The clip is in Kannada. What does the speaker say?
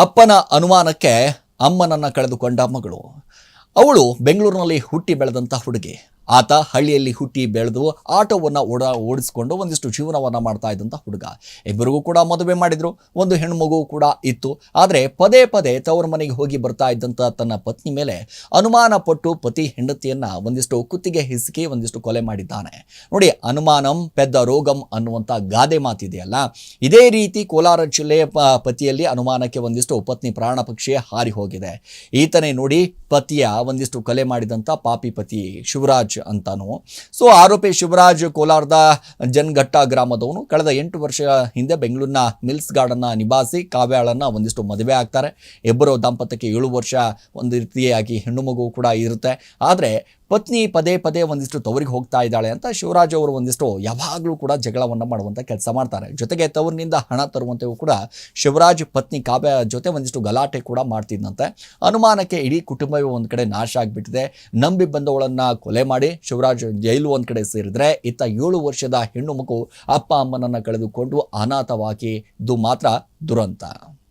ಅಪ್ಪನ ಅನುಮಾನಕ್ಕೆ ಅಮ್ಮನನ್ನು ಕಳೆದುಕೊಂಡ ಮಗಳು. ಅವಳು ಬೆಂಗಳೂರಿನಲ್ಲಿ ಹುಟ್ಟಿ ಬೆಳೆದಂಥ ಹುಡುಗಿ. ಆತ ಹಳ್ಳಿಯಲ್ಲಿ ಹುಟ್ಟಿ ಬೆಳೆದು ಆಟೋವನ್ನು ಓಡ ಓಡಿಸ್ಕೊಂಡು ಒಂದಿಷ್ಟು ಜೀವನವನ್ನು ಮಾಡ್ತಾ ಇದ್ದಂಥ ಹುಡುಗ. ಇಬ್ಬರಿಗೂ ಕೂಡ ಮದುವೆ ಮಾಡಿದರು, ಒಂದು ಹೆಣ್ಮಗು ಕೂಡ ಇತ್ತು. ಆದರೆ ಪದೇ ಪದೇ ತವರ ಮನೆಗೆ ಹೋಗಿ ಬರ್ತಾ ಇದ್ದಂಥ ತನ್ನ ಪತ್ನಿ ಮೇಲೆ ಅನುಮಾನ ಪಟ್ಟು ಪತಿ ಹೆಂಡತಿಯನ್ನು ಒಂದಿಷ್ಟು ಕುತ್ತಿಗೆ ಹಿಸುಕಿ ಒಂದಿಷ್ಟು ಕೊಲೆ ಮಾಡಿದ್ದಾನೆ. ನೋಡಿ, ಅನುಮಾನಂ, ಪೆದ್ದ ರೋಗಂ ಅನ್ನುವಂಥ ಗಾದೆ ಮಾತಿದೆಯಲ್ಲ. ಇದೇ ರೀತಿ ಕೋಲಾರ ಜಿಲ್ಲೆಯ ಪತಿಯಲ್ಲಿ ಅನುಮಾನಕ್ಕೆ ಒಂದಿಷ್ಟು ಪತ್ನಿ ಪ್ರಾಣ ಪಕ್ಷಿ ಹಾರಿ ಹೋಗಿದೆ. ಈತನೇ ನೋಡಿ ಪತಿಯ ಒಂದಿಷ್ಟು ಕೊಲೆ ಮಾಡಿದಂಥ ಪಾಪಿ ಪತಿ ಶಿವರಾಜ್ ಅಂತಾನು. ಸೊ ಆರೋಪಿ ಶಿವರಾಜ್ ಕೋಲಾರದ ಜನ್ಘಟ್ಟ ಗ್ರಾಮದವನು ಕಳೆದ ಎಂಟು ವರ್ಷ ಹಿಂದೆ ಬೆಂಗಳೂರಿನ ಮಿಲ್ಸ್ ಗಾರ್ಡನ್ನ ನಿಭಾಯಿಸಿ ಕಾವ್ಯಾಳನ್ನ ಒಂದಿಷ್ಟು ಮದುವೆ ಆಗ್ತಾರೆ. ಇಬ್ಬರು ದಾಂಪತ್ಯಕ್ಕೆ ಏಳು ವರ್ಷ ಒಂದು ರೀತಿಯಾಗಿ ಹೆಣ್ಣು ಮಗು ಕೂಡ ಇರುತ್ತೆ. ಆದರೆ ಪತ್ನಿ ಪದೇ ಪದೇ ಒಂದಿಷ್ಟು ತವರಿಗೆ ಹೋಗ್ತಾ ಇದ್ದಾಳೆ ಅಂತ ಶಿವರಾಜ್ ಅವರು ಒಂದಿಷ್ಟು ಯಾವಾಗಲೂ ಕೂಡ ಜಗಳವನ್ನು ಮಾಡುವಂಥ ಕೆಲಸ ಮಾಡ್ತಾರೆ. ಜೊತೆಗೆ ತವರಿನಿಂದ ಹಣ ತರುವಂತೆಯೂ ಕೂಡ ಶಿವರಾಜ್ ಪತ್ನಿ ಕಾವ್ಯ ಜೊತೆ ಒಂದಿಷ್ಟು ಗಲಾಟೆ ಕೂಡ ಮಾಡ್ತಿದ್ದಂತೆ ಅನುಮಾನಕ್ಕೆ ಇಡೀ ಕುಟುಂಬವೇ ಒಂದು ಕಡೆ ನಾಶ ಆಗಿಬಿಟ್ಟಿದೆ. ನಂಬಿ ಬಂದವಳನ್ನು ಕೊಲೆ ಮಾಡಿ ಶಿವರಾಜ್ ಜೈಲು ಒಂದು ಕಡೆ ಸೇರಿದ್ರೆ ಇತ್ತ ಏಳು ವರ್ಷದ ಹೆಣ್ಣು ಮಗು ಅಪ್ಪ ಅಮ್ಮನನ್ನು ಕಳೆದುಕೊಂಡು ಅನಾಥವಾಗಿ, ಇದು ಮಾತ್ರ ದುರಂತ.